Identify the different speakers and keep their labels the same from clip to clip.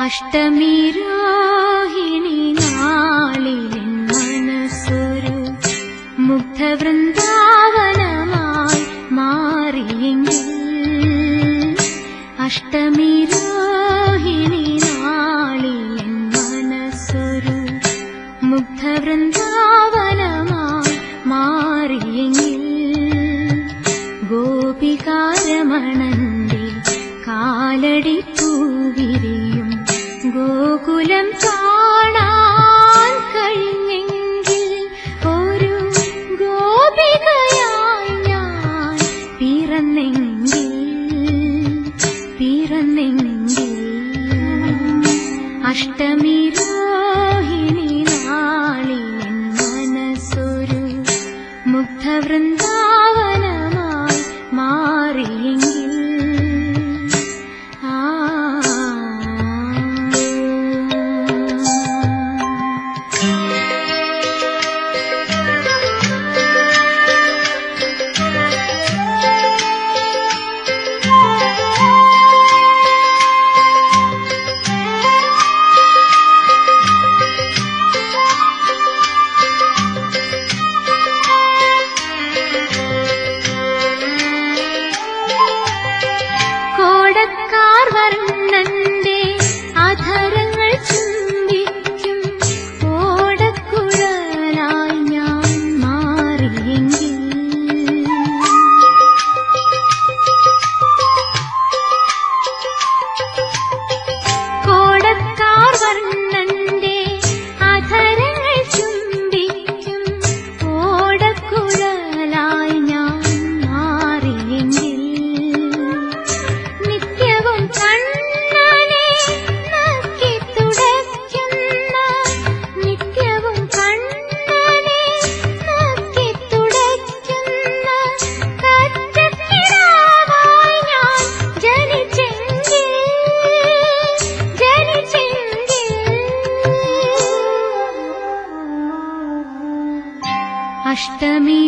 Speaker 1: अष्टमीरोहि मुग्धवृन्दावनमाय मुग्धवृन्दावनमारी अष्टमी अष्टमी राहिणी नाली मनतुरु मुग्धवृन्दा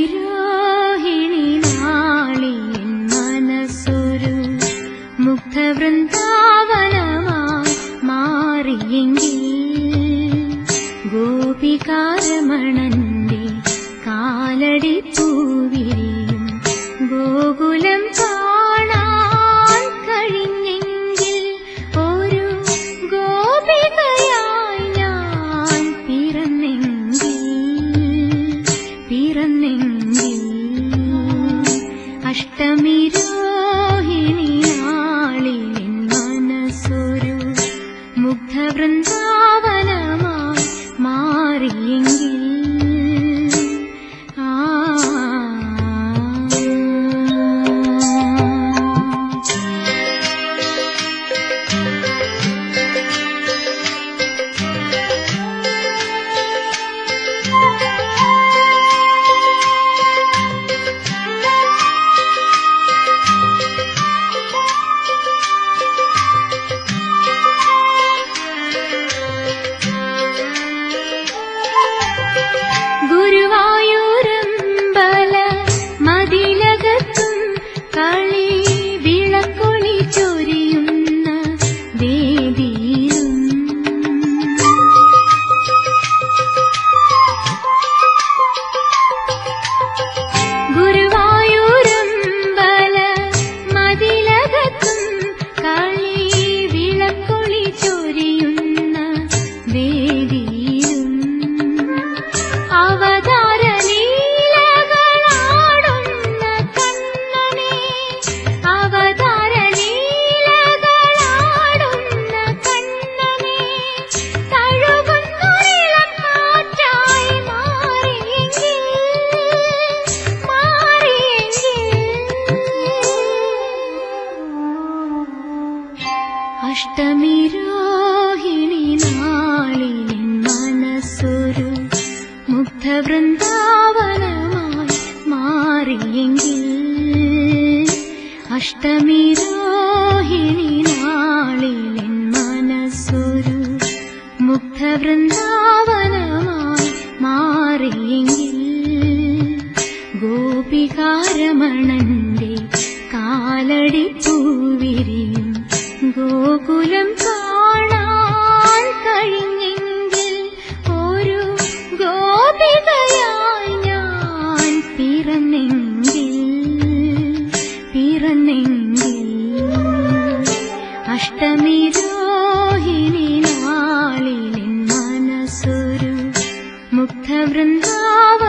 Speaker 1: അഷ്ടമിരാഹിണി നാളി മനസ്സൊരു മുഗ്ധവൃന്ദാവനമായി മാറിയെങ്കിൽ ഗോപികാരമണന്റെ കാലടി പൂവിരിയും ഗോകുലം हिनी मनसुरु मुग्धवृन्तावन അഷ്ടമിരാഹിണി നാളിലെ മനസ്സൊരു മുഗ്ധവൃന്ദാവനമായി മാറിയെങ്കിൽ അഷ്ടമിരാഹിണി നാളിലെ മനസ്സൊരു മുഗ്ധവൃന്ദാവ ഗോകുലം കാണാൻ കഴിഞ്ഞെങ്കിൽ ഒരു ഗോപികയായി ഞാൻ പിറന്നെങ്കിൽ പിറന്നെങ്കിൽ അഷ്ടമി രോഹിണി നാളിലെ മനസ്സൊരു മുക്തവൃന്ദാവ